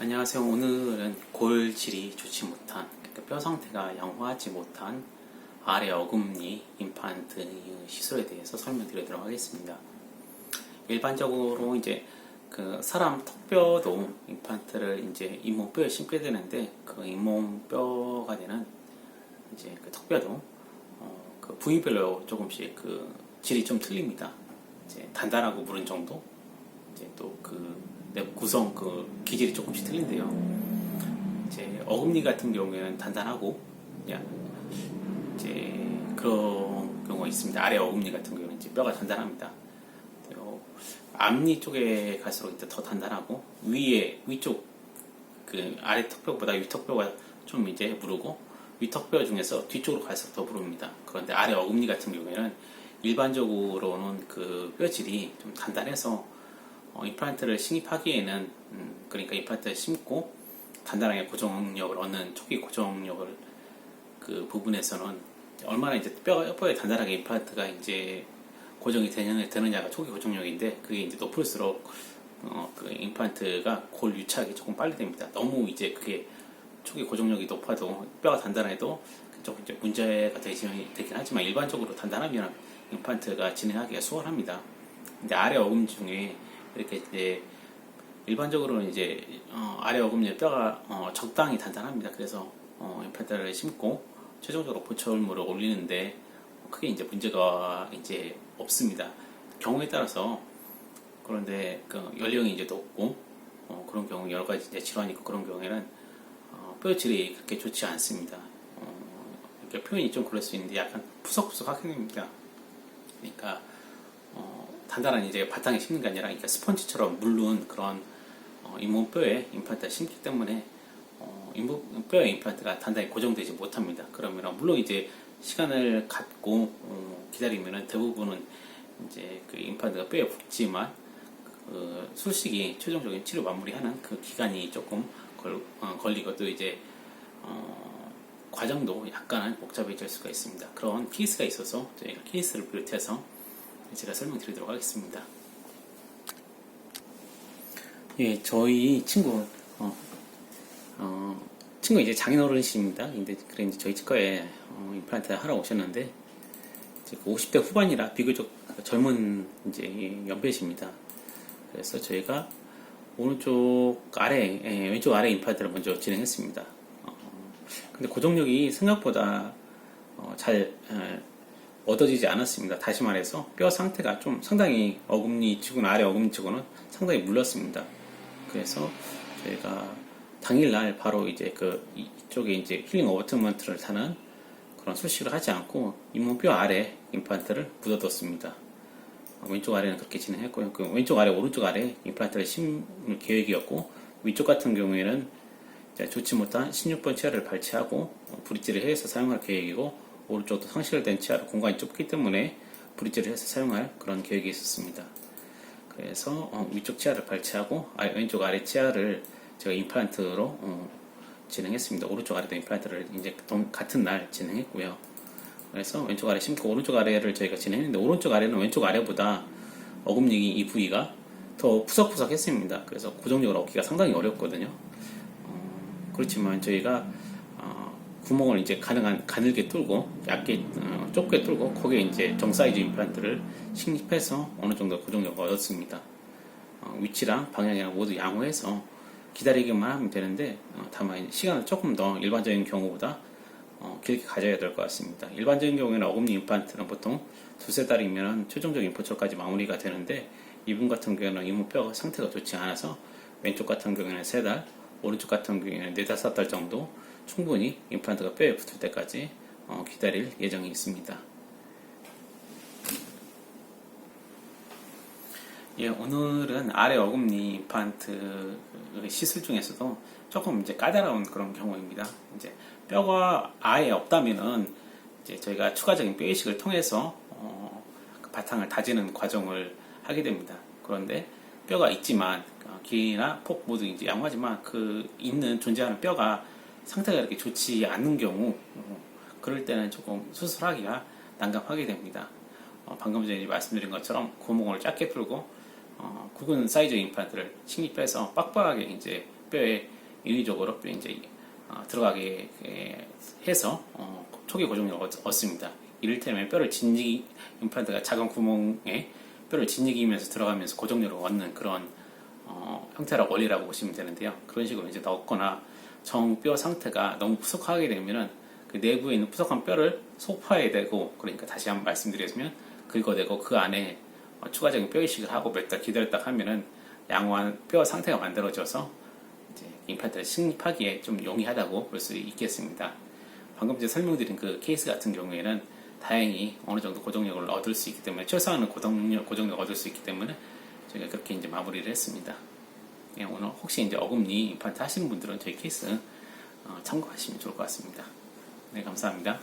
안녕하세요. 오늘은 골질이 좋지 못한, 그러니까 뼈 상태가 양호하지 못한 아래 어금니 임플란트 시술에 대해서 설명드리도록 하겠습니다. 일반적으로 이제 그 사람 턱뼈도 임플란트를 이제 잇몸뼈에 심게 되는데 그 잇몸뼈가 되는 이제 그 턱뼈도 어, 그 부위별로 조금씩 그 질이 좀 틀립니다. 이제 단단하고 무른 정도, 이제 또그 구성 그 기질이 조금씩 틀린데요. 이제 어금니 같은 경우에는 단단하고 그냥 이제 그런 경우가 있습니다. 아래 어금니 같은 경우는 이제 뼈가 단단합니다. 어, 앞니 쪽에 갈수록 이제 더 단단하고 위에 위쪽 그 아래 턱뼈보다 위 턱뼈가 좀 이제 무르고 위 턱뼈 중에서 뒤쪽으로 갈수록 더 무릅니다. 그런데 아래 어금니 같은 경우에는 일반적으로는 그 뼈질이 좀 단단해서 어, 임플란트를 식입하기에는 음, 그러니까 임플란트를 심고 단단하게 고정력을 얻는 초기 고정력을 그 부분에서는 얼마나 이제 뼈 뼈에 단단하게 임플란트가 이제 고정이 되느냐, 되느냐가 초기 고정력인데 그게 이제 높을수록 어, 그 임플란트가 골 유착이 조금 빨리 됩니다. 너무 이제 그게 초기 고정력이 높아도 뼈가 단단해도 조금 이제 문제가 되긴, 되긴 하지만 일반적으로 단단하면 임플란트가 진행하기가 수월합니다. 근데 아래 어금 중에 이렇게 이제 일반적으로는 이제 어, 아래 어금니 뼈가 어, 적당히 단단합니다. 그래서 어, 임플란트를 심고 최종적으로 보철물을 올리는데 크게 이제 문제가 이제 없습니다. 경우에 따라서 그런데 그 연령이 이제 높고 어, 그런 경우 여러 가지 이제 질환이 있고 그런 경우에는 어, 뼈질이 그렇게 좋지 않습니다. 어, 이렇게 표현이 좀 그럴 수 있는데 약간 푸석푸석 하게 됩니다. 그러니까 어, 단단한 이제 바탕에 심는 게 아니라 그러니까 스펀지처럼 물른 그런 어, 잇몸뼈에 임플란트를 심기 때문에 어, 잇몸뼈에 임플란트가 단단히 고정되지 못합니다. 그러면 물론 이제 시간을 갖고 어, 기다리면은 대부분은 이제 그 임플란트가 뼈에 붙지만 그 술식이 최종적인 치료 마무리하는 그 기간이 조금 걸, 어, 걸리고 또 이제 어, 과정도 약간은 복잡해질 수가 있습니다. 그런 케이스가 있어서 저희가 케이스를 비롯해서 제가 설명드리도록 하겠습니다. 예, 저희 친구, 어, 어, 친구 이제 장인어른이십니다. 근데 그래 이제 저희 치과에 어, 임플란트 하러 오셨는데 이제 그 50대 후반이라 비교적 젊은 이제 연배십니다. 그래서 저희가 오른쪽 아래, 예, 왼쪽 아래 임플란트를 먼저 진행했습니다. 어, 근데 고정력이 생각보다 어, 잘 에, 얻어지지 않았습니다. 다시 말해서 뼈 상태가 좀 상당히 어금니 치고는 아래 어금니 치고는 상당히 물렀습니다. 그래서 저희가 당일날 바로 이제 그 이쪽에 이제 힐링 어버트먼트를 타는 그런 수식을 하지 않고 잇몸뼈 아래 임플란트를 묻어뒀습니다. 왼쪽 아래는 그렇게 진행했고요. 그 왼쪽 아래, 오른쪽 아래 임플란트를 심을 계획이었고 위쪽 같은 경우에는 좋지 못한 16번 치아를 발치하고 브릿지를 해서 사용할 계획이고 오른쪽도 상실된 치아로 공간이 좁기 때문에 브릿지를 해서 사용할 그런 계획이 있었습니다. 그래서 어, 위쪽 치아를 발치하고 아, 왼쪽 아래 치아를 제가 임플란트로 어, 진행했습니다. 오른쪽 아래도 임플란트를 이제 같은 날 진행했고요. 그래서 왼쪽 아래 심고 오른쪽 아래를 저희가 진행했는데 오른쪽 아래는 왼쪽 아래보다 어금니 이 부위가 더 푸석푸석했습니다. 그래서 고정력을 얻기가 상당히 어렵거든요. 어, 그렇지만 저희가 구멍을 이제 가능한 가늘게 뚫고 얇게 어, 좁게 뚫고 거기에 이제 정 사이즈 임플란트를 식립해서 어느 정도 고정력을 얻었습니다. 어, 위치랑 방향이랑 모두 양호해서 기다리기만 하면 되는데 어, 다만 시간을 조금 더 일반적인 경우보다 어, 길게 가져야 될 것 같습니다. 일반적인 경우에는 어금니 임플란트는 보통 두세 달이면 최종적인 보철까지 마무리가 되는데 이분 같은 경우에는 이목뼈 상태가 좋지 않아서 왼쪽 같은 경우에는 세 달, 오른쪽 같은 경우에는 네다섯 달 정도 충분히 임플란트가 뼈에 붙을 때까지 어, 기다릴 예정이 있습니다. 예, 오늘은 아래 어금니 임플란트 시술 중에서도 조금 이제 까다로운 그런 경우입니다. 이제 뼈가 아예 없다면은 이제 저희가 추가적인 뼈 이식을 통해서 어, 그 바탕을 다지는 과정을 하게 됩니다. 그런데 뼈가 있지만 어, 길이나 폭 모두 이제 양호하지만 그 있는 존재하는 뼈가 상태가 이렇게 좋지 않은 경우 어, 그럴 때는 조금 수술하기가 난감하게 됩니다. 어, 방금 전에 말씀드린 것처럼 구멍을 작게 뚫고 어, 굵은 사이즈 임플란트를 식립해서 빡빡하게 이제 뼈에 인위적으로 뼈에 이제 어, 들어가게 에, 해서 어, 초기 고정력을 얻, 얻습니다. 이를테면 뼈를 진지기 임플란트가 작은 구멍에 뼈를 진지기면서 들어가면서 고정력을 얻는 그런 어, 형태라고 원리라고 보시면 되는데요. 그런 식으로 이제 넣거나 정뼈 상태가 너무 푸석하게 되면은 그 내부에 있는 푸석한 뼈를 소파에 대고 그러니까 다시 한번 말씀드리자면 긁어대고 그 안에 어, 추가적인 뼈 이식을 하고 몇 달 기다렸다 하면은 양호한 뼈 상태가 만들어져서 이제 임플란트를 식립하기에 좀 용이하다고 볼 수 있겠습니다. 방금 이제 설명드린 그 케이스 같은 경우에는 다행히 어느 정도 고정력을 얻을 수 있기 때문에 최소한의 고정력, 고정력을 얻을 수 있기 때문에 저희가 그렇게 이제 마무리를 했습니다. 예, 오늘 혹시 이제 어금니 임플란트 하시는 분들은 저희 케이스 어, 참고하시면 좋을 것 같습니다. 네, 감사합니다.